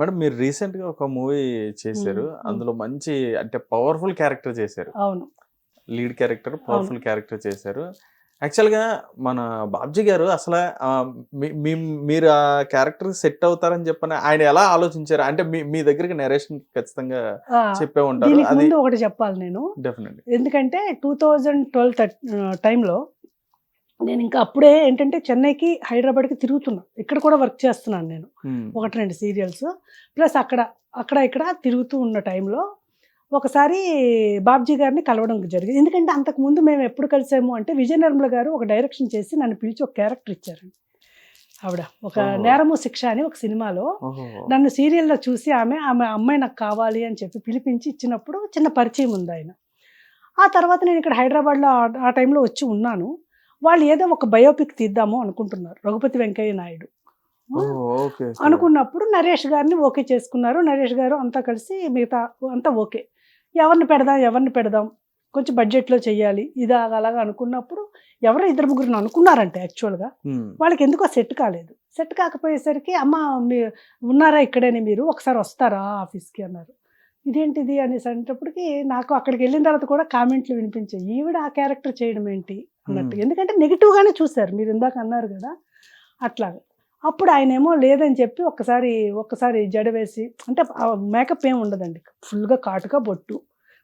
Madam మీరు రీసెంట్గా ఒక మూవీ చేశారు. అందులో మంచి అంటే పవర్ఫుల్ క్యారెక్టర్ చేశారు. అవును. లీడ్ క్యారెక్టర్ పవర్ఫుల్ క్యారెక్టర్ చేశారు. యాక్చువల్గా మన బాబ్జీ గారు అసలు మీరు ఆ క్యారెక్టర్ సెట్ అవుతారని చెప్పని ఆయన ఎలా ఆలోచించారు? అంటే మీ మీ దగ్గరికి నరేషన్ ఖచ్చితంగా చెప్పే ఉంటారు. ఒకటి చెప్పాలి నేను. డెఫినెట్లీ. ఎందుకంటే టూ థౌజండ్ ట్వెల్వ్ టైంలో నేను ఇంకా అప్పుడే ఏంటంటే చెన్నైకి హైదరాబాద్కి తిరుగుతున్నా. ఇక్కడ కూడా వర్క్ చేస్తున్నాను నేను. ఒకటి రెండు సీరియల్స్. ప్లస్ అక్కడ అక్కడ ఇక్కడ తిరుగుతూ ఉన్న టైంలో ఒకసారి బాబ్జీ గారిని కలవడం జరిగింది. ఎందుకంటే అంతకు ముందు మేము ఎప్పుడు కలిసాము అంటే విజయ నిర్మల గారు ఒక డైరెక్షన్ చేసి నన్ను పిలిచి ఒక క్యారెక్టర్ ఇచ్చారండి ఆవిడ ఒక. నేరము శిక్ష అని ఒక సినిమాలో నన్ను సీరియల్లో చూసి ఆమె ఆమె అమ్మాయి నాకు కావాలి అని చెప్పి పిలిపించి ఇచ్చినప్పుడు చిన్న పరిచయం ఉంది ఆయన. ఆ తర్వాత నేను ఇక్కడ హైదరాబాద్లో ఆ టైంలో వచ్చి ఉన్నాను. వాళ్ళు ఏదో ఒక బయోపిక్ తీద్దాము అనుకుంటున్నారు. రఘుపతి వెంకయ్య నాయుడు. అనుకున్నప్పుడు నరేష్ గారిని ఓకే చేసుకున్నారు. నరేష్ గారు అంతా కలిసి మిగతా అంతా ఓకే. ఎవరిని పెడదాం ఎవరిని పెడదాం? కొంచెం బడ్జెట్లో చెయ్యాలి. ఇదా అలాగా అనుకున్నప్పుడు ఎవరో ఇద్దరు ముగ్గురు అనుకున్నారంటే యాక్చువల్గా వాళ్ళకి ఎందుకో సెట్ కాలేదు. సెట్ కాకపోయేసరికి అమ్మ మీ ఉన్నారా ఇక్కడేనే మీరు? ఒకసారి వస్తారా ఆఫీస్కి అన్నారు. ఇదేంటిది అనేసి అనేటప్పటికి నాకు అక్కడికి వెళ్ళిన తర్వాత కూడా కామెంట్లు వినిపించాయి. ఈవిడ ఆ క్యారెక్టర్ చేయడం ఏంటి? అన్నట్టు. ఎందుకంటే నెగిటివ్గానే చూశారు. మీరు ఇందాక అన్నారు కదా అట్లాగా. అప్పుడు ఆయన ఏమో లేదని చెప్పి ఒక్కసారి ఒక్కసారి జడ వేసి అంటే మేకప్ ఏమి ఉండదండి. ఫుల్గా కాటుగా బొట్టు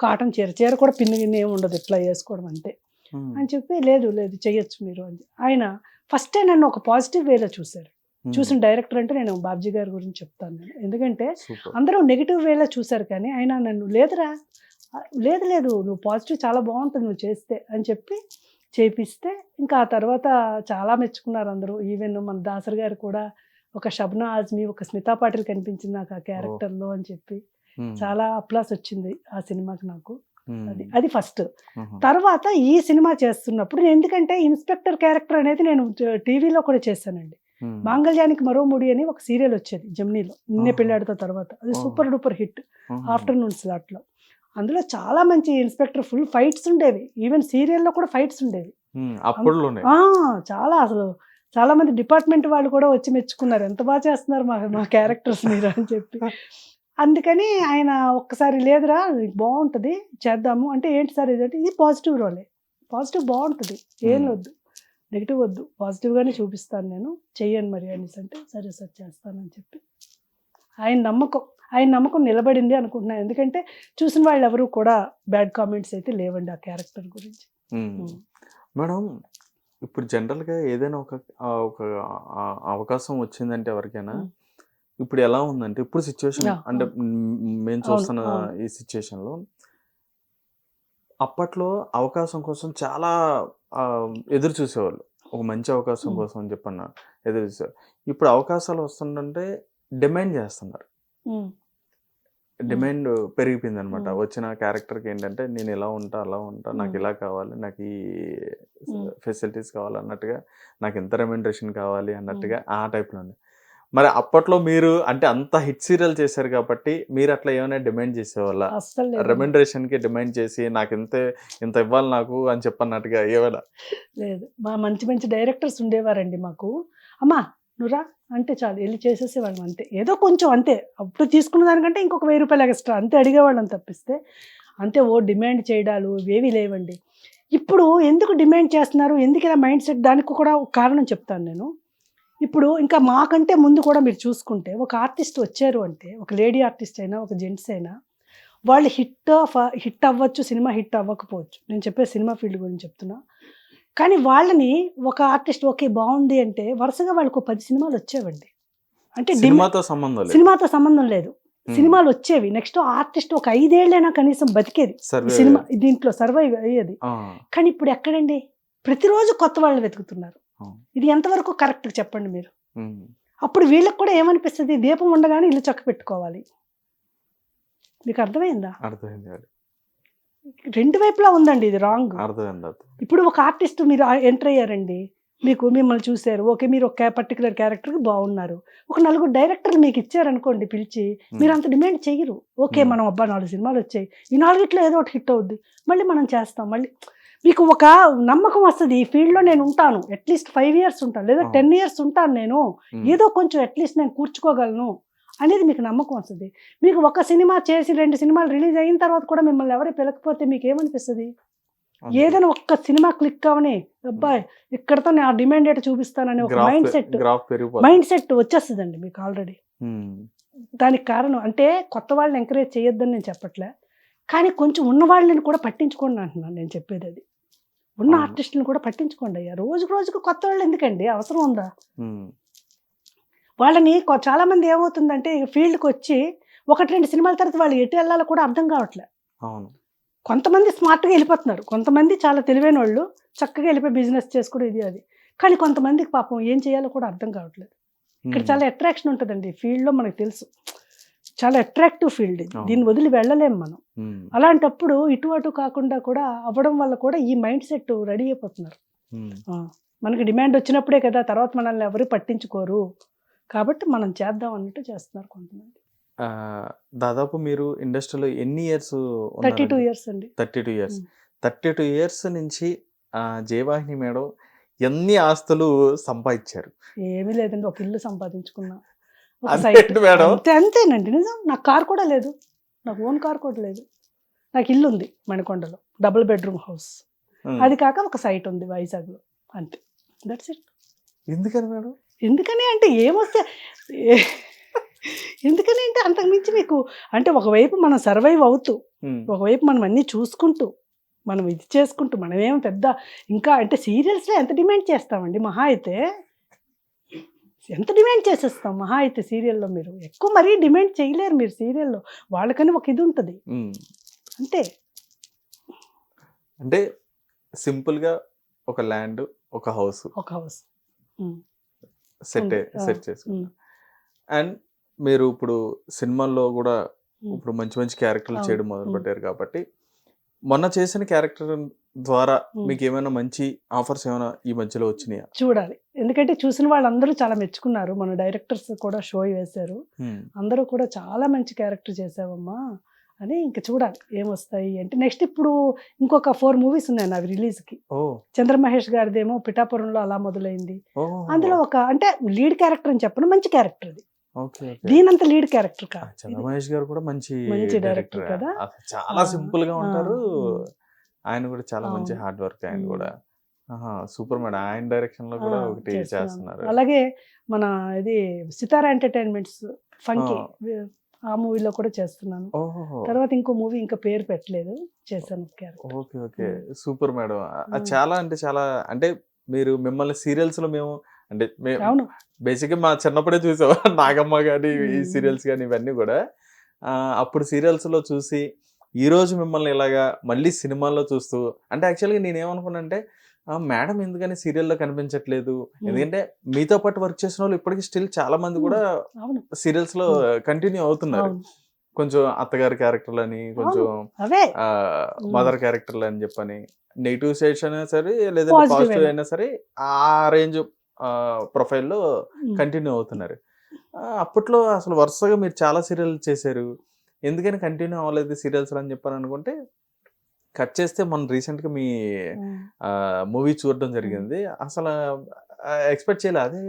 కాటన్ చీర చీర కూడా పిన్ని గిన్నె ఏమి ఉండదు ఇట్లా వేసుకోవడం అంతే. అని చెప్పి లేదు లేదు చెయ్యొచ్చు మీరు అని ఆయన ఫస్టే నన్ను ఒక పాజిటివ్ వేలో చూశారు. చూసిన డైరెక్టర్ అంటే నేను బాబ్జీ గారి గురించి చెప్తాను ఎందుకంటే అందరూ నెగిటివ్ వేలో చూశారు కానీ ఆయన నన్ను లేదురా లేదు లేదు నువ్వు పాజిటివ్ చాలా బాగుంటుంది నువ్వు చేస్తే అని చెప్పి చేపిస్తే ఇంకా ఆ తర్వాత చాలా మెచ్చుకున్నారు అందరూ. ఈవెన్ మన దాసర్ గారు కూడా ఒక షబ్నా ఆజ్మీ ఒక స్మితా పాటిల్ కనిపించింది నాకు ఆ క్యారెక్టర్లో అని చెప్పి. చాలా అప్లాస్ వచ్చింది ఆ సినిమాకి నాకు. అది అది ఫస్ట్. తర్వాత ఈ సినిమా చేస్తున్నప్పుడు నేను ఎందుకంటే ఇన్స్పెక్టర్ క్యారెక్టర్ అనేది నేను టీవీలో కూడా చేశానండి. మాంగళ్యానికి మరో ముడి అని ఒక సీరియల్ వచ్చేది జమ్నీలో. నిన్నే. పెళ్ళాడితో తర్వాత. అది. సూపర్ డూపర్ హిట్ ఆఫ్టర్నూన్ స్లాట్లో. అందులో చాలా మంచి ఇన్స్పెక్టర్ ఫుల్ ఫైట్స్ ఉండేవి. ఈవెన్ సీరియల్లో కూడా ఫైట్స్ ఉండేవి. చాలా అసలు చాలా మంది డిపార్ట్మెంట్ వాళ్ళు కూడా వచ్చి మెచ్చుకున్నారు. ఎంత బాగా చేస్తున్నారు మా మా క్యారెక్టర్స్ మీరు అని చెప్పి. అందుకని ఆయన ఒక్కసారి లేదురా బాగుంటుంది చేద్దాము. అంటే ఏంటి సార్ ఇది అంటే ఇది పాజిటివ్ రోలే. పాజిటివ్ బాగుంటుంది ఏం. వద్దు నెగిటివ్ వద్దు. పాజిటివ్గానే చూపిస్తాను నేను. చెయ్యను మరి అనేసి అంటే సరే సార్ చేస్తానని చెప్పి. ఆయన నమ్మకం. ఆయన నమ్మకం నిలబడింది అనుకుంటున్నాను ఎందుకంటే చూసిన వాళ్ళు ఎవరు కూడా బ్యాడ్ కామెంట్స్ అయితే లేవండి ఆ క్యారెక్టర్ గురించి. మేడం ఇప్పుడు జనరల్గా ఏదైనా ఒక ఒక అవకాశం వచ్చిందంటే ఎవరికైనా. ఇప్పుడు ఎలా ఉందంటే ఇప్పుడు సిచ్యువేషన్ అంటే మేము చూస్తున్న. ఈ సిచ్యువేషన్లో అప్పట్లో అవకాశం కోసం చాలా ఎదురు చూసేవాళ్ళు ఒక మంచి అవకాశం. కోసం అని చెప్పన్న ఎదురు చూసేవారు ఇప్పుడు అవకాశాలు వస్తుందంటే డిమాండ్ చేస్తున్నారు డిమాండ్ పెరిగిపోయింది అనమాట. వచ్చిన క్యారెక్టర్కి ఏంటంటే నేను ఇలా ఉంటా అలా ఉంటా నాకు. ఇలా కావాలి నాకు ఈ. ఫెసిలిటీస్ కావాలి అన్నట్టుగా నాకు ఎంత రెమ్యునరేషన్ కావాలి అన్నట్టుగా ఆ టైప్లో ఉంది మరి అప్పట్లో మీరు అంటే అంత హిట్ సీరియల్ చేశారు కాబట్టి మీరు అట్లా ఏమైనా డిమాండ్ చేసేవాళ్ళ. రెమ్యునరేషన్కి డిమాండ్ చేసి నాకు ఇంత ఇంత ఇవ్వాలి నాకు అని చెప్పన్నట్టుగా ఏమైనా లేదు మా మంచి మంచి డైరెక్టర్స్ ఉండేవారండి మాకు అమ్మా నువ్వురా అంటే చాలు వెళ్ళి చేసేసేవాళ్ళం అంతే. ఏదో కొంచెం అంతే. అప్పుడు తీసుకున్న దానికంటే ఇంకొక వెయ్యి రూపాయలు ఎక్స్ట్రా. అంతే అడిగేవాళ్ళం తప్పిస్తే. అంతే ఓ డిమాండ్ చేయడాలు ఇవేవి లేవండి. ఇప్పుడు ఎందుకు డిమాండ్ చేస్తున్నారు? ఎందుకు ఇలా మైండ్ సెట్? దానికి కూడా ఒక కారణం చెప్తాను నేను. ఇప్పుడు ఇంకా మాకంటే ముందు కూడా మీరు చూసుకుంటే ఒక ఆర్టిస్ట్ వచ్చారు అంటే ఒక లేడీ ఆర్టిస్ట్ అయినా ఒక జెంట్స్ అయినా వాళ్ళు హిట్ హిట్ అవ్వచ్చు సినిమా హిట్ అవ్వకపోవచ్చు. నేను చెప్పే సినిమా ఫీల్డ్ గురించి చెప్తున్నా. కానీ వాళ్ళని ఒక ఆర్టిస్ట్ ఓకే బాగుంది అంటే వరుసగా వాళ్ళకు పది సినిమాలు వచ్చేవండి. అంటే సినిమాతో సంబంధం లేదు. సినిమాతో సంబంధం లేదు. సినిమాలు వచ్చేవి. నెక్స్ట్ ఆర్టిస్ట్ ఒక ఐదేళ్ళైనా కనీసం బతికేది. సినిమా దీంట్లో సర్వైవ్ అయ్యేది. కానీ ఇప్పుడు ఎక్కడండి? ప్రతిరోజు కొత్త వాళ్ళు వెతుకుతున్నారు. ఇది ఎంతవరకు కరెక్ట్ చెప్పండి మీరు. అప్పుడు వీళ్ళకి కూడా ఏమనిపిస్తుంది? దీపం ఉండగానే ఇల్లు చక్క పెట్టుకోవాలి మీకు అర్థమైందా అర్థమైంది. రెండు వైపులా ఉందండి ఇది రాంగ్ అర్థమైంది ఇప్పుడు ఒక ఆర్టిస్ట్ మీరు ఎంటర్ అయ్యారండి మీకు మిమ్మల్ని చూశారు ఓకే మీరు ఒక పర్టికులర్ క్యారెక్టర్కి బాగున్నారు ఒక నలుగురు డైరెక్టర్లు మీకు ఇచ్చారనుకోండి పిలిచి మీరు అంత డిమాండ్ చెయ్యరు ఓకే. మనం అబ్బా నాలుగు సినిమాలు వచ్చాయి ఈ నాలుగిట్లో ఏదో ఒకటి హిట్ అవుద్ది మళ్ళీ మనం చేస్తాం మళ్ళీ మీకు ఒక నమ్మకం వస్తుంది ఈ ఫీల్డ్లో నేను ఉంటాను అట్లీస్ట్ ఫైవ్ ఇయర్స్ ఉంటాను లేదా. టెన్ ఇయర్స్ ఉంటాను నేను. ఏదో కొంచెం అట్లీస్ట్ నేను కూర్చుకోగలను అనేది మీకు నమ్మకం వస్తుంది. మీకు ఒక సినిమా చేసి రెండు సినిమాలు రిలీజ్ అయిన తర్వాత కూడా మిమ్మల్ని ఎవరు పిలకపోతే మీకు ఏమనిపిస్తుంది ఏదైనా ఒక్క సినిమా క్లిక్ అవని అబ్బాయి ఇక్కడతో నా డిమాండ్ ఏంటో చూపిస్తానని ఒక మైండ్ సెట్ మైండ్ సెట్ వచ్చేస్తుందండి మీకు ఆల్రెడీ. దానికి కారణం అంటే కొత్త వాళ్ళని ఎంకరేజ్ చేయొద్దని నేను చెప్పట్లే. కానీ కొంచెం ఉన్న వాళ్ళని కూడా పట్టించుకోండి అంటున్నాను నేను చెప్పేది అది. ఉన్న. ఆర్టిస్టులను కూడా పట్టించుకోండి అయ్యా. రోజుకు రోజుకు కొత్త వాళ్ళు ఎందుకండి? అవసరం ఉందా? వాళ్ళని కొ- చాలా మంది ఏమవుతుందంటే ఫీల్డ్కి వచ్చి ఒకటి రెండు సినిమాల తర్వాత వాళ్ళు ఎటు వెళ్ళాలో కూడా అర్థం కావట్లే. అవును. కొంతమంది స్మార్ట్గా వెళ్ళిపోతున్నారు. కొంతమంది చాలా తెలివైన వాళ్ళు చక్కగా వెళ్ళిపోయి బిజినెస్ చేసుకోవడం ఇది అది. కానీ కొంతమందికి పాపం ఏం చేయాలో కూడా అర్థం కావట్లేదు. ఇక్కడ చాలా అట్రాక్షన్ ఉంటుందండి ఫీల్డ్లో మనకు తెలుసు. చాలా అట్రాక్టివ్ ఫీల్డ్. దీన్ని వదిలి వెళ్ళలేం మనం. అలాంటప్పుడు ఇటు అటు కాకుండా కూడా అవ్వడం వల్ల కూడా ఈ మైండ్ సెట్ రెడీ అయిపోతున్నారు. మనకి డిమాండ్ వచ్చినప్పుడే కదా తర్వాత మనల్ని ఎవరు పట్టించుకోరు. కాబట్టి మనం చేద్దాం అన్నట్టు చేస్తున్నారు కొంతమంది. దాదాపు మీరు ఇండస్ట్రీలో ఎన్ని ఇయర్స్ థర్టీ టూ ఇయర్స్ అండి. Thirty two years. Thirty two years నుంచి జయవాహిని మేడం ఎన్ని ఆస్తులు సంపాదించారు? ఏమీ లేదండి ఒక ఇల్లు సంపాదించుకున్నా. మేడం? అంతే అంతేనండి నిజం. నాకు కార్ కూడా లేదు. నాకు ఓన్ కార్ కూడా లేదు. నాకు ఇల్లు ఉంది మణికొండలో డబుల్ బెడ్రూమ్ హౌస్. అది కాక ఒక సైట్ ఉంది వైజాగ్లో. అంతే. That's it. ఎందుకని మేడం? ఎందుకని అంటే ఏమొస్తే ఎందుకని అంటే అంతకుమించి మీకు అంటే ఒకవైపు మనం సర్వైవ్ అవుతూ ఒకవైపు మనం అన్నీ చూసుకుంటూ మనం ఇది చేసుకుంటూ మనం ఏం పెద్ద ఇంకా అంటే సీరియల్స్లో ఎంత డిమాండ్ చేస్తామండి మహా అయితే? ఎంత డిమాండ్ చేసేస్తాం మహా అయితే సీరియల్లో మీరు? ఎక్కువ మరీ డిమాండ్ చేయలేరు మీరు సీరియల్లో. వాళ్ళకని ఒక ఇది ఉంటుంది. అంతే. అంటే సింపుల్గా ఒక ల్యాండ్ ఒక హౌస్. ఒక హౌస్. సెట్ సెట్ చేసుకున్నారు అండ్ మీరు ఇప్పుడు సినిమాల్లో కూడా. ఇప్పుడు మంచి మంచి క్యారెక్టర్లు. చేయడం మొదలు. పెట్టారు కాబట్టి మొన్న చేసిన క్యారెక్టర్ ద్వారా. మీకు ఏమైనా మంచి ఆఫర్స్ ఏమైనా ఈ మధ్యలో వచ్చినాయా? చూడాలి. ఎందుకంటే చూసిన వాళ్ళందరూ చాలా మెచ్చుకున్నారు. మన డైరెక్టర్స్ కూడా షో వేశారు. అందరూ కూడా చాలా మంచి క్యారెక్టర్ చేసావమ్మా అని ఇంకా చూడాలి ఏమొస్తాయి అంటే నెక్స్ట్ ఇప్పుడు ఇంకొక ఫోర్ మూవీస్ ఉన్నాయి అవి రిలీజ్కి. చంద్రమహేష్ గారిదేమో పిఠాపురంలో అలా మొదలైంది. అందులో ఒక అంటే లీడ్ క్యారెక్టర్ అని చెప్పను మంచి క్యారెక్టర్ అది. దీనంత లీడ్ క్యారెక్టర్ కాదు. చంద్రమహేష్ గారు కూడా మంచి మంచి డైరెక్టర్ కదా? చాలా సింపుల్గా ఉంటారు. ఆయన కూడా చాలా మంచి. హార్డ్ వర్క్ ఆయన. కూడా. Super madam. ఆయన డైరెక్షన్లో కూడా ఒకటి. చేస్తున్నారు. అలాగే మన ఇది సితారా ఎంటర్టైన్మెంట్స్ ఫంకీ ఆ. మూవీలో కూడా చేస్తున్నాను. తర్వాత ఇంకో మూవీ ఇంకా పేరు పెట్టలేదు చేశాను ఓకే ఓకే. Super madam. చాలా అంటే చాలా అంటే మీరు మిమ్మల్ని సీరియల్స్లో మేము అంటే అవును. బేసిక్గా మా చిన్నప్పుడే చూసాం నాగమ్మ కానీ ఈ మ్మ్. సీరియల్స్ కానీ ఇవన్నీ కూడా. ఆ, అప్పుడు సీరియల్స్లో చూసి ఈ రోజు మిమ్మల్ని ఇలాగా మళ్ళీ సినిమాల్లో చూస్తూ అంటే యాక్చువల్గా నేను ఏమనుకున్నానంటే మేడం ఎందుకని సీరియల్లో కనిపించట్లేదు? ఎందుకంటే మీతో పాటు వర్క్ చేసిన వాళ్ళు ఇప్పటికీ స్టిల్ చాలా మంది కూడా సీరియల్స్లో కంటిన్యూ అవుతున్నారు. కొంచెం అత్తగారి క్యారెక్టర్లు అని కొంచెం మదర్ క్యారెక్టర్లు అని చెప్పని నెగిటివ్ సైడ్స్ అయినా సరే లేదంటే పాజిటివ్ అయినా. సరే ఆ రేంజ్ ప్రొఫైల్లో కంటిన్యూ అవుతున్నారు. అప్పట్లో అసలు వరుసగా మీరు చాలా సీరియల్ చేశారు. ఎందుకని కంటిన్యూ అవ్వలేదు సీరియల్స్ అని చెప్పని అనుకుంటే కట్ చేస్తే మనం రీసెంట్గా మీ మూవీ చూడడం జరిగింది. అసలు ఎక్స్పెక్ట్ చేయలే. అదే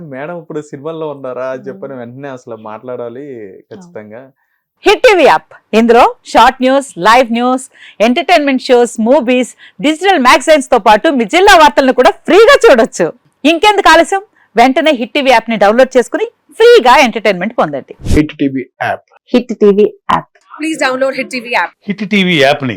మేడం ఇప్పుడు సినిమాల్లో ఉన్నారా? అని చెప్పని వెంటనే అసలు మాట్లాడాలి ఖచ్చితంగా. Hit TV app. ఇందులో short news live news entertainment shows movies digital మ్యాగజైన్స్తో పాటు మీ జిల్లా వార్తలను కూడా ఫ్రీగా చూడొచ్చు. ఇంకెందుకు ఆలస్యం? వెంటనే హిట్ టీవీ యాప్ని డౌన్లోడ్ చేసుకుని ఫ్రీగా ఎంటర్టైన్మెంట్ పొందండి. Hit TV app. Hit TV app. Please download Hit TV app. Hit TV యాప్ని